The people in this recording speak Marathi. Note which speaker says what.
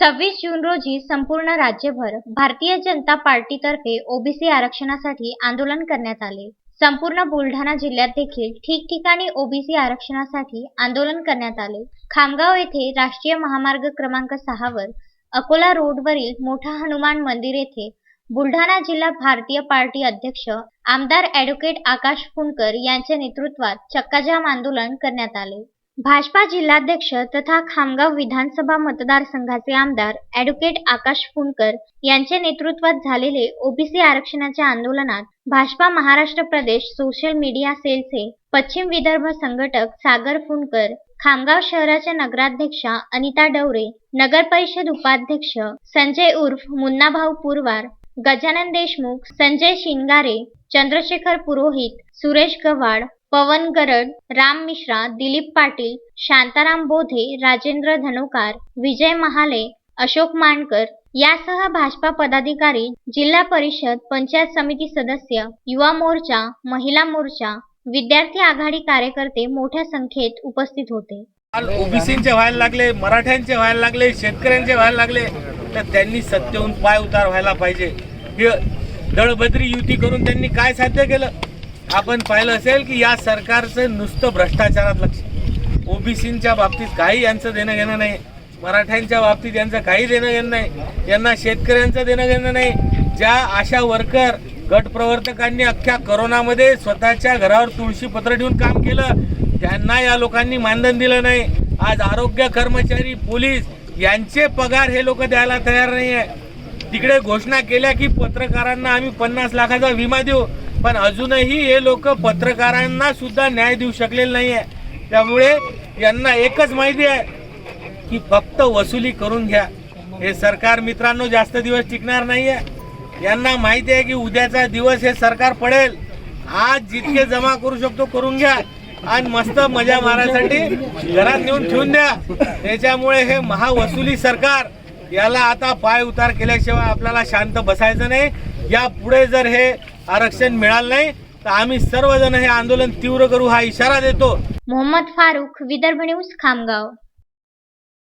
Speaker 1: सव्वीस जून रोजी संपूर्ण राज्यभर भारतीय जनता पार्टीतर्फे ओबीसी आरक्षणासाठी आंदोलन करण्यात आले. संपूर्ण बुलढाणा जिल्ह्यात देखील ठिकठिकाणी ओबीसी आरक्षणासाठी आंदोलन करण्यात आले. खामगाव येथे राष्ट्रीय महामार्ग क्रमांक सहावर अकोला रोडवरील मोठा हनुमान मंदिर येथे बुलढाणा जिल्हा भारतीय पार्टी अध्यक्ष आमदार ॲडव्होकेट आकाश फुंडकर यांच्या नेतृत्वात चक्काजाम आंदोलन करण्यात आले. भाजपा जिल्हाध्यक्ष तथा खामगाव विधानसभा मतदारसंघाचे आमदार ॲडव्होकेट आकाश फुंडकर यांच्या नेतृत्वात झालेले ओबीसी आरक्षणाच्या आंदोलनात भाजपा महाराष्ट्र प्रदेश सोशल मीडिया सेलचे पश्चिम विदर्भ संघटक सागर फुंडकर खामगाव शहराच्या नगराध्यक्षा अनिता डवरे नगर परिषद उपाध्यक्ष संजय उर्फ मुन्नाभाऊ पुरवार गजानन देशमुख संजय शिंगारे चंद्रशेखर पुरोहित सुरेश गव्हाड पवन गरड राम मिश्रा दिलीप पाटील शांताराम बोधे राजेंद्र धनोकार विजय महाले अशोक मानकर यासह भाजपा पदाधिकारी जिल्हा परिषद पंचायत समिती सदस्य युवा मोर्चा महिला मोर्चा विद्यार्थी आघाडी कार्यकर्ते मोठ्या संख्येत उपस्थित होते.
Speaker 2: ओबीसीचे व्हायला लागले मराठ्यांचे व्हायला लागले शेतकऱ्यांचे व्हायला लागले तर त्यांनी सत्तेहून पाय उतार व्हायला पाहिजे. हे युती करून त्यांनी काय साध्य केलं? आपण पाहिलं असेल की या सरकारचं नुसतं भ्रष्टाचारात लक्ष. ओबीसींच्या बाबतीत काही यांचं देणं घेणं नाही. मराठ्यांच्या बाबतीत यांचं काही देणं घेणं नाही. यांना शेतकऱ्यांचं देणं घेणं नाही. ज्या आशा वर्कर गटप्रवर्तकांनी अख्ख्या करोनामध्ये स्वतःच्या घरावर तुळशी पत्र ठेवून काम केलं त्यांना या लोकांनी मानधन दिलं नाही. आज आरोग्य कर्मचारी पोलीस यांचे पगार हे लोक द्यायला तयार नाही आहे तिकडे घोषणा केल्या की पत्रकारांना आम्ही पन्नास लाखाचा विमा देऊ. पण अजूनही हे लोक पत्रकारांना सुद्धा न्याय देऊ शकलेले नाही आहे त्यामुळे यांना एकच माहिती आहे की फक्त वसुली करून घ्या. हे सरकार मित्रांनो जास्त दिवस टिकणार नाही आहे यांना माहिती आहे की उद्याचा दिवस हे सरकार पडेल. आज जितके जमा करू शकतो करून घ्या. आणि मस्त मजा मारायसाठी घरात नेऊन ठेवून द्या. त्याच्यामुळे हे महावसुली सरकार याला आता पाय उतार केल्याशिवाय आपल्याला शांत बसायचं नाही. या पुढे जर हे आरक्षण मिळालं नाही तर आम्ही सर्वजण हे आंदोलन तीव्र करू हा इशारा देतो.
Speaker 1: मोहम्मद फारुख विदर्भ न्यूज खामगाव.